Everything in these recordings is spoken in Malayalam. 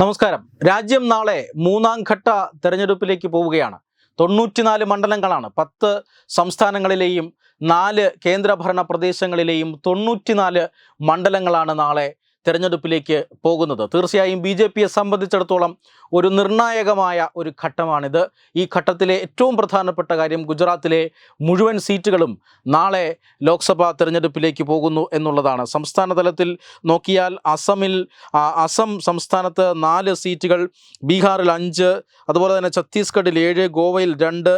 നമസ്കാരം. രാജ്യം നാളെ മൂന്നാം ഘട്ട തെരഞ്ഞെടുപ്പിലേക്ക് പോവുകയാണ്. തൊണ്ണൂറ്റിനാല് മണ്ഡലങ്ങളാണ്. പത്ത് സംസ്ഥാനങ്ങളിലെയും നാല് കേന്ദ്രഭരണ പ്രദേശങ്ങളിലെയും തൊണ്ണൂറ്റിനാല് മണ്ഡലങ്ങളാണ് നാളെ തെരഞ്ഞെടുപ്പിലേക്ക് പോകുന്നത്. തീർച്ചയായും ബി ജെ പിയെ സംബന്ധിച്ചിടത്തോളം ഒരു നിർണായകമായ ഒരു ഘട്ടമാണിത്. ഈ ഘട്ടത്തിലെ ഏറ്റവും പ്രധാനപ്പെട്ട കാര്യം ഗുജറാത്തിലെ മുഴുവൻ സീറ്റുകളും നാളെ ലോക്സഭാ തെരഞ്ഞെടുപ്പിലേക്ക് പോകുന്നു എന്നുള്ളതാണ്. സംസ്ഥാന തലത്തിൽ നോക്കിയാൽ അസമിൽ അസം സംസ്ഥാനത്ത് നാല് സീറ്റുകൾ ബീഹാറിൽ അഞ്ച് അതുപോലെ തന്നെ ഛത്തീസ്ഗഡിൽ ഏഴ് ഗോവയിൽ രണ്ട്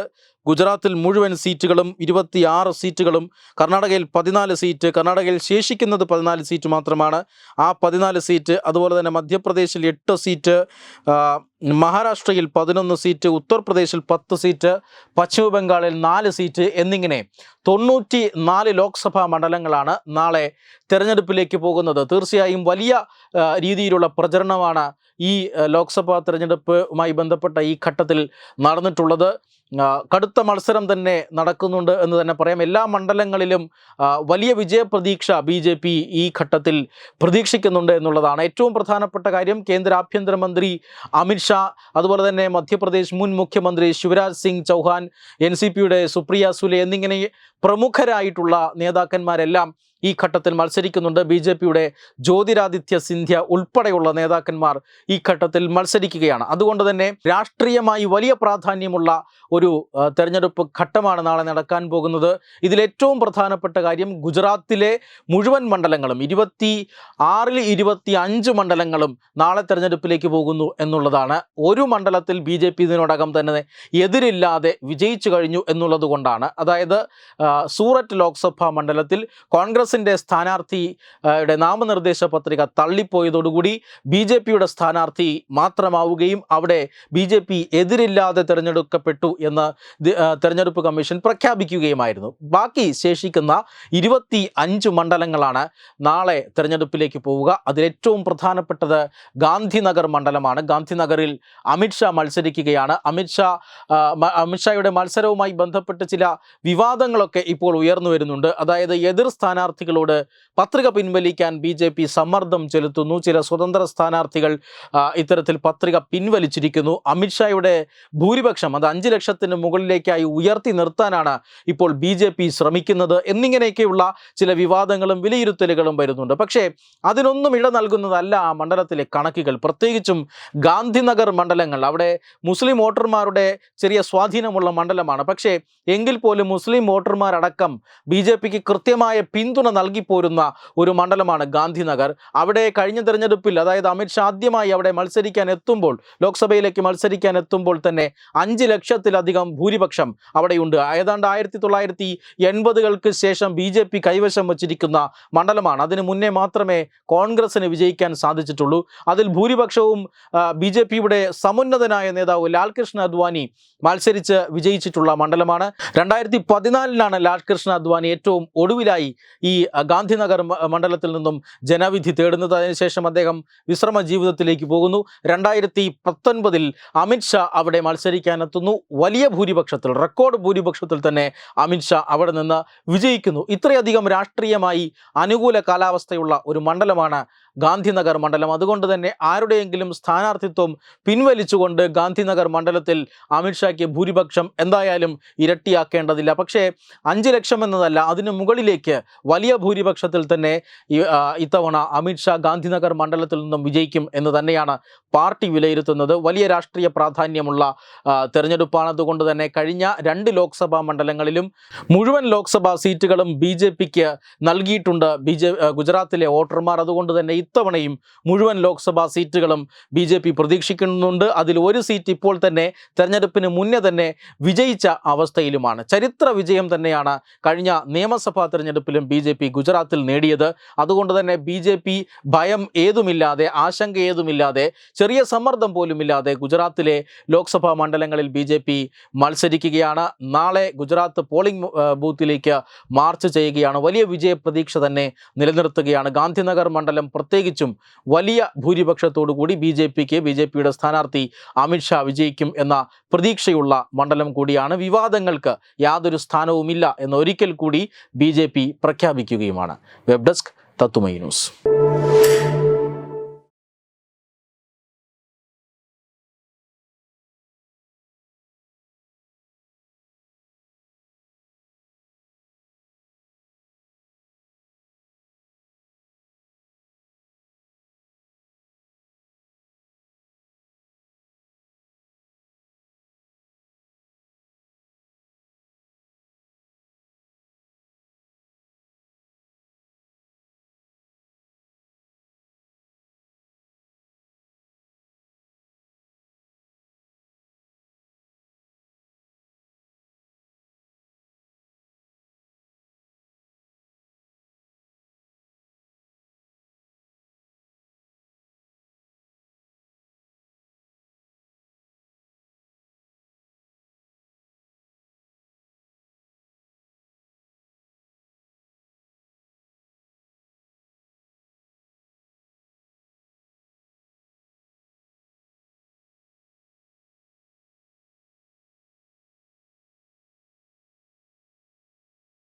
ഗുജറാത്തിൽ മുഴുവൻ സീറ്റുകളും ഇരുപത്തിയാറ് സീറ്റുകളും കർണാടകയിൽ പതിനാല് സീറ്റ് കർണാടകയിൽ ശേഷിക്കുന്നത് പതിനാല് സീറ്റ് മാത്രമാണ്. ആ പതിനാല് സീറ്റ് അതുപോലെ തന്നെ മധ്യപ്രദേശിൽ എട്ട് സീറ്റ് മഹാരാഷ്ട്രയിൽ പതിനൊന്ന് സീറ്റ് ഉത്തർപ്രദേശിൽ പത്ത് സീറ്റ് പശ്ചിമ ബംഗാളിൽ നാല് സീറ്റ് എന്നിങ്ങനെ തൊണ്ണൂറ്റി നാല് ലോക്സഭാ മണ്ഡലങ്ങളാണ് നാളെ തെരഞ്ഞെടുപ്പിലേക്ക് പോകുന്നത്. തീർച്ചയായും വലിയ രീതിയിലുള്ള പ്രചരണമാണ് ഈ ലോക്സഭാ തെരഞ്ഞെടുപ്പുമായി ബന്ധപ്പെട്ട ഈ ഘട്ടത്തിൽ നടന്നിട്ടുള്ളത്. കടുത്ത മത്സരം തന്നെ നടക്കുന്നുണ്ട് എന്ന് തന്നെ പറയാം. എല്ലാ മണ്ഡലങ്ങളിലും വലിയ വിജയപ്രതീക്ഷ ബി ജെ പി ഈ ഘട്ടത്തിൽ പ്രതീക്ഷിക്കുന്നുണ്ട് എന്നുള്ളതാണ്. ഏറ്റവും പ്രധാനപ്പെട്ട കാര്യം കേന്ദ്ര ആഭ്യന്തരമന്ത്രി അമിത്ഷാ അതുപോലെ തന്നെ മധ്യപ്രദേശ് മുൻ മുഖ്യമന്ത്രി ശിവരാജ് സിംഗ് ചൗഹാൻ എൻ സി പിയുടെ സുപ്രിയ സുലെ എന്നിങ്ങനെ പ്രമുഖരായിട്ടുള്ള നേതാക്കന്മാരെല്ലാം ഈ ഘട്ടത്തിൽ മത്സരിക്കുന്നുണ്ട്. ബി ജെ പിയുടെ ജ്യോതിരാദിത്യ സിന്ധ്യ ഉൾപ്പെടെയുള്ള നേതാക്കന്മാർ ഈ ഘട്ടത്തിൽ മത്സരിക്കുകയാണ്. അതുകൊണ്ട് തന്നെ രാഷ്ട്രീയമായി വലിയ പ്രാധാന്യമുള്ള ഒരു തെരഞ്ഞെടുപ്പ് ഘട്ടമാണ് നാളെ നടക്കാൻ പോകുന്നത്. ഇതിലേറ്റവും പ്രധാനപ്പെട്ട കാര്യം ഗുജറാത്തിലെ മുഴുവൻ മണ്ഡലങ്ങളും ഇരുപത്തി ആറിൽ ഇരുപത്തി അഞ്ച് മണ്ഡലങ്ങളും നാളെ തെരഞ്ഞെടുപ്പിലേക്ക് പോകുന്നു എന്നുള്ളതാണ്. ഒരു മണ്ഡലത്തിൽ ബി ജെ പി ഇതിനോടകം തന്നെ എതിരില്ലാതെ വിജയിച്ചു കഴിഞ്ഞു എന്നുള്ളത് കൊണ്ടാണ് അതായത് സൂററ്റ് ലോക്സഭാ മണ്ഡലത്തിൽ കോൺഗ്രസിന്റെ സ്ഥാനാർത്ഥിയുടെ നാമനിർദ്ദേശ പത്രിക തള്ളിപ്പോയതോടുകൂടി ബി ജെ പിയുടെ സ്ഥാനാർത്ഥി മാത്രമാവുകയും അവിടെ ബി ജെ പി എതിരില്ലാതെ തിരഞ്ഞെടുക്കപ്പെട്ടു എന്ന് തിരഞ്ഞെടുപ്പ് കമ്മീഷൻ പ്രഖ്യാപിക്കുകയുമായിരുന്നു. ബാക്കി ശേഷിക്കുന്ന ഇരുപത്തി അഞ്ച് മണ്ഡലങ്ങളാണ് നാളെ തിരഞ്ഞെടുപ്പിലേക്ക് പോവുക. അതിലേറ്റവും പ്രധാനപ്പെട്ടത് ഗാന്ധിനഗർ മണ്ഡലമാണ്. ഗാന്ധിനഗറിൽ അമിത്ഷാ മത്സരിക്കുകയാണ്. അമിത്ഷാ അമിത്ഷായുടെ മത്സരവുമായി ബന്ധപ്പെട്ട് ചില വിവാദങ്ങളൊക്കെ ഇപ്പോൾ ഉയർന്നു വരുന്നുണ്ട്. അതായത് എതിർ സ്ഥാനാർത്ഥികളോട് പത്രിക പിൻവലിക്കാൻ ബി ജെ പി സമ്മർദ്ദം ചെലുത്തുന്നു. ചില സ്വതന്ത്ര സ്ഥാനാർത്ഥികൾ ഇത്തരത്തിൽ പത്രിക പിൻവലിച്ചിരിക്കുന്നു. അമിത്ഷായുടെ ഭൂരിപക്ഷം അത് അഞ്ച് ലക്ഷത്തിന് മുകളിലേക്കായി ഉയർത്തി നിർത്താനാണ് ഇപ്പോൾ ബി ജെ പി ശ്രമിക്കുന്നത് എന്നിങ്ങനെയൊക്കെയുള്ള ചില വിവാദങ്ങളും വിലയിരുത്തലുകളും വരുന്നുണ്ട്. പക്ഷേ അതിനൊന്നും ഇട നൽകുന്നതല്ല ആ മണ്ഡലത്തിലെ കണക്കുകൾ. പ്രത്യേകിച്ചും ഗാന്ധിനഗർ മണ്ഡലങ്ങൾ. അവിടെ മുസ്ലിം വോട്ടർമാരുടെ ചെറിയ സ്വാധീനമുള്ള മണ്ഡലമാണ്. പക്ഷേ എങ്കിൽ പോലും മുസ്ലിം വോട്ടർമാരടക്കം ബി ജെ പിക്ക് കൃത്യമായ പിന്തുണ നൽകിപ്പോരുന്ന ഒരു മണ്ഡലമാണ് ഗാന്ധിനഗർ. അവിടെ കഴിഞ്ഞ തെരഞ്ഞെടുപ്പിൽ അതായത് അമിത്ഷാ ആദ്യമായി അവിടെ മത്സരിക്കാൻ എത്തുമ്പോൾ ലോക്സഭയിലേക്ക് മത്സരിക്കാൻ എത്തുമ്പോൾ തന്നെ അഞ്ച് ലക്ഷത്തിലധികം ഭൂരിപക്ഷം അവിടെയുണ്ട്. ഏതാണ്ട് ആയിരത്തി തൊള്ളായിരത്തി എൺപതുകൾക്ക് ശേഷം ബി ജെ പി കൈവശം വച്ചിരിക്കുന്ന മണ്ഡലമാണ്. അതിന് മുന്നേ മാത്രമേ കോൺഗ്രസിന് വിജയിക്കാൻ സാധിച്ചിട്ടുള്ളൂ. അതിൽ ഭൂരിപക്ഷവും ബി ജെ പിയുടെ സമുന്നതനായ നേതാവ് ലാൽകൃഷ്ണ അദ്വാനി മത്സരിച്ച് വിജയിച്ചിട്ടുള്ള മണ്ഡലമാണ്. രണ്ടായിരത്തി പതിനാലിലാണ് ലാൽകൃഷ്ണ അദ്വാനി ഏറ്റവും ഒടുവിലായി ഈ ഗാന്ധിനഗർ മണ്ഡലത്തിൽ നിന്നും ജനവിധി തേടുന്നത്. അതിനുശേഷം അദ്ദേഹം വിശ്രമ ജീവിതത്തിലേക്ക് പോകുന്നു. രണ്ടായിരത്തി പത്തൊൻപതിൽ അമിത്ഷാ അവിടെ മത്സരിക്കാനെത്തുന്നു. വലിയ ഭൂരിപക്ഷത്തിൽ റെക്കോർഡ് ഭൂരിപക്ഷത്തിൽ തന്നെ അമിത്ഷാ അവിടെ നിന്ന് വിജയിക്കുന്നു. ഇത്രയധികം രാഷ്ട്രീയമായി അനുകൂല കാലാവസ്ഥയുള്ള ഒരു മണ്ഡലമാണ് ഗാന്ധിനഗർ മണ്ഡലം. അതുകൊണ്ട് തന്നെ ആരുടെയെങ്കിലും സ്ഥാനാർത്ഥിത്വം പിൻവലിച്ചുകൊണ്ട് ഗാന്ധിനഗർ മണ്ഡലത്തിൽ അമിത്ഷായ്ക്ക് ഭൂരിപക്ഷം എന്തായാലും ഇരട്ടിയാക്കേണ്ടതില്ല. പക്ഷേ അഞ്ച് ലക്ഷം എന്നതല്ല അതിനു മുകളിലേക്ക് വലിയ ഭൂരിപക്ഷത്തിൽ തന്നെ ഇത്തവണ അമിത്ഷാ ഗാന്ധിനഗർ മണ്ഡലത്തിൽ നിന്നും വിജയിക്കും എന്ന് തന്നെയാണ് പാർട്ടി വിലയിരുത്തുന്നത് വലിയ രാഷ്ട്രീയ പ്രാധാന്യമുള്ള തെരഞ്ഞെടുപ്പാണ്. അതുകൊണ്ട് തന്നെ കഴിഞ്ഞ രണ്ട് ലോക്സഭാ മണ്ഡലങ്ങളിലും മുഴുവൻ ലോക്സഭാ സീറ്റുകളും ബി ജെ പിക്ക് നൽകിയിട്ടുണ്ട്. ബി ജെ ഗുജറാത്തിലെ വോട്ടർമാർ. അതുകൊണ്ട് തന്നെ ഇത്തവണയും മുഴുവൻ ലോക്സഭാ സീറ്റുകളും ബി ജെ പി പ്രതീക്ഷിക്കുന്നുണ്ട്. അതിൽ ഒരു സീറ്റ് ഇപ്പോൾ തന്നെ തെരഞ്ഞെടുപ്പിന് മുന്നേ തന്നെ വിജയിച്ച അവസ്ഥയിലുമാണ്. ചരിത്ര വിജയം തന്നെയാണ് കഴിഞ്ഞ നിയമസഭാ തെരഞ്ഞെടുപ്പിലും ബി ജെ പി ഗുജറാത്തിൽ നേടിയത്. അതുകൊണ്ട് തന്നെ ബി ജെ പി ഭയം ഏതുമില്ലാതെ ആശങ്ക ഏതുമില്ലാതെ ചെറിയ സമ്മർദ്ദം പോലുമില്ലാതെ ഗുജറാത്തിലെ ലോക്സഭാ മണ്ഡലങ്ങളിൽ ബി ജെ പി മത്സരിക്കുകയാണ്. നാളെ ഗുജറാത്ത് പോളിംഗ് ബൂത്തിലേക്ക് മാർച്ച് ചെയ്യുകയാണ്. വലിയ വിജയ പ്രതീക്ഷ തന്നെ നിലനിർത്തുകയാണ്. ഗാന്ധിനഗർ മണ്ഡലം പ്രത്യേകിച്ചും വലിയ ഭൂരിപക്ഷത്തോടു കൂടി ബി ജെ പിക്ക് ബി ജെ പിയുടെ സ്ഥാനാർത്ഥി അമിത്ഷാ വിജയിക്കും എന്ന പ്രതീക്ഷയുള്ള മണ്ഡലം കൂടിയാണ്. വിവാദങ്ങൾക്ക് യാതൊരു സ്ഥാനവുമില്ല എന്ന് ഒരിക്കൽ കൂടി ബി പ്രഖ്യാപിക്കുകയുമാണ്. വെബ് ഡെസ്ക് തത്തുമൈ ന്യൂസ്.